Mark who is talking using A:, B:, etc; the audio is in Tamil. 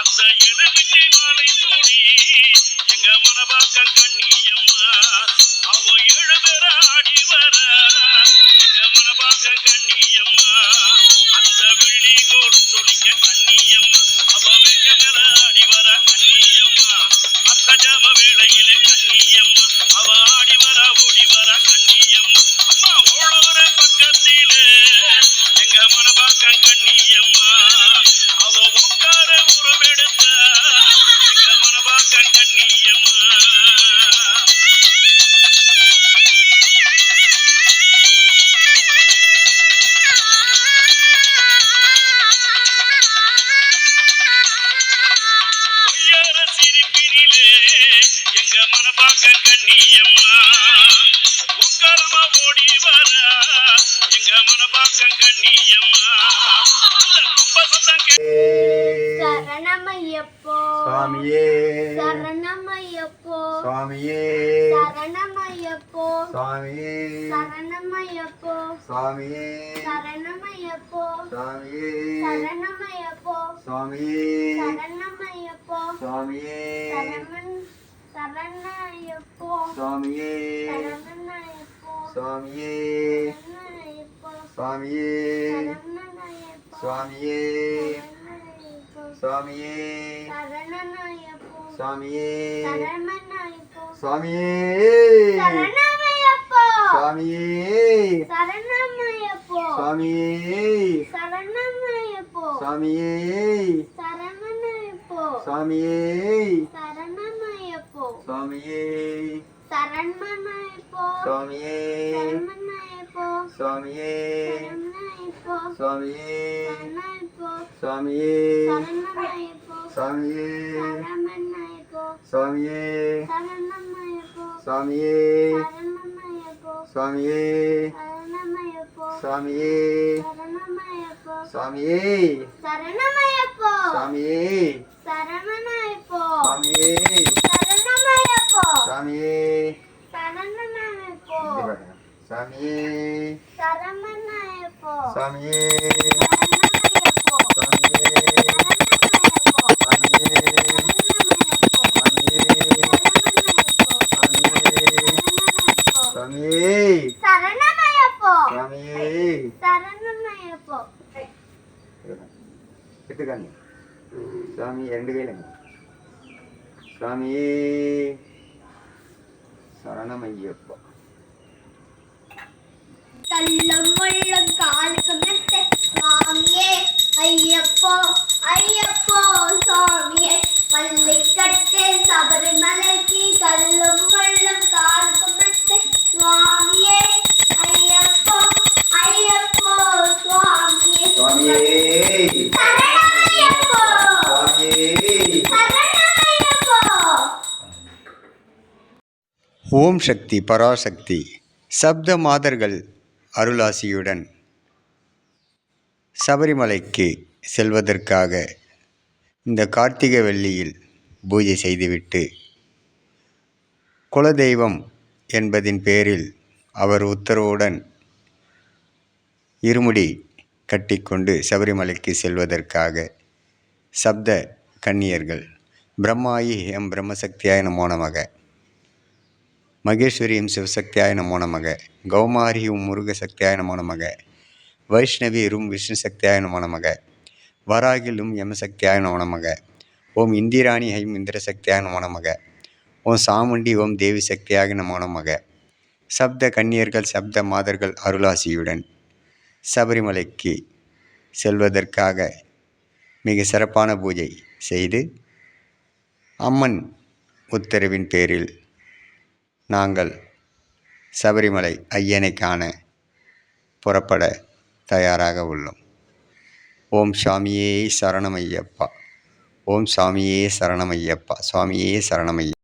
A: அந்த எலுமிச்சை மாலை சூடி எங்க மனவாக்கம் கண்ணியம்மா அவ ஏழு பேர ஆடி வர எங்க மனவாக்கம் கண்ணியம்மா அந்த வெள்ளி கோடு நொடிக்க கண்ணியம்மா அவ வெங்கல ஆடி வர கண்ணியம்மா அத்த ஜாம வேளையிலே கண்ணியம்மா அவ ஆடி வர ஓடி வர கண்ணியம்மா அம்மா ஓழோர பக்கத்திலே எங்க மனவாக்கம் கண்ணியம்மா. மனபாக்க கண்ணியம்மா உக்கரமா ஓடி வர எங்க மனபாக்க கண்ணியம்மா
B: சரணமையப்போ.
C: சாமியே.
B: சரணமையப்போ.
C: சாமியே.
B: சரணமையப்போ.
C: சாமியே.
B: சரணமையப்போ.
C: சாமியே.
B: சரணமையப்போ.
C: சாமியே.
B: சரணமையப்போ.
C: சாமியே.
B: சரணமையப்போ. சாமியே.
C: சுவாமியே சுவாமியே சுவாமியே சுவாமியே சுவாமியே சுவாமியே சுவாமியே சுவாமியே சுவாமியே சுவாமியே சுவாமியே சுவாமியே
B: சரணமையப்போ
C: சுவாமியே
B: சரணமையப்போ
C: சுவாமியே
B: சரணமையப்போ
C: சுவாமியே
B: சரணமையப்போ
C: சுவாமியே
B: சரணமையப்போ
C: சுவாமியே
B: சரணமையப்போ
C: சுவாமியே
B: சரணமையப்போ
C: சுவாமியே
B: சரணமையப்போ
C: சுவாமியே
B: சரணமையப்போ
C: சுவாமியே
B: சரணமையப்போ
C: சுவாமியே
B: சரணமையப்போ
C: சுவாமியே
B: சரணமையப்போ
C: சுவாமியே സ്വാമിയേ
B: സ്വാമിയേ
C: எடுத்துக்காங்க சாமி ரெண்டு கையிலங்க சாமி சரணமையப்பா
B: கல்லும் முள்ளும் காலுக்கு மெத்தை சுவாமியே ஐயப்போ ஐயப்போ சுவாமியே. பள்ளிக்கட்டு சபரிமலைக்கு கல்லும் முள்ளும் காலுக்கு மெத்தை சுவாமியே ஐயப்போ ஐயப்போ சுவாமியே.
C: சுவாமியே. ஓம் சக்தி பராசக்தி. சப்த மாதர்கள். அருளாசியுடன் சபரிமலைக்கு செல்வதற்காக இந்த கார்த்திகை வெள்ளியில் பூஜை செய்துவிட்டு குலதெய்வம் என்பதின் பேரில் அவர் உத்தரவுடன் இருமுடி கட்டிக்கொண்டு சபரிமலைக்கு செல்வதற்காக சப்த கன்னியர்கள் பிரம்மாயி எம் பிரம்மசக்தியாய நமோ நமக. மகேஸ்வரியும் சிவசக்தியாய நமோ நமக. கௌமாரியும் முருகசக்தியாய நமோ நமக. வைஷ்ணவியரும் விஷ்ணு சக்தியாய நமோ நமக. வராகிலும் யமசக்தியாய நமோ நமக. ஓம் இந்திராணி ஹைம் இந்திரசக்தியாய நமோ நமக. ஓம் சாமுண்டி ஓம் தேவி சக்தியாக நமோ நமக. சப்த கன்னியர்கள் சப்த மாதர்கள் அருளாசியுடன் சபரிமலைக்கு செல்வதற்காக மிக சிறப்பான பூஜை செய்து அம்மன் உத்தரவின் பேரில் நாங்கள் சபரிமலை ஐயனை காண புறப்பட தயாராக உள்ளோம். ஓம் சாமியே சரணமையப்பா. ஓம் சாமியே சரணமையப்பா. சுவாமியே சரணமைய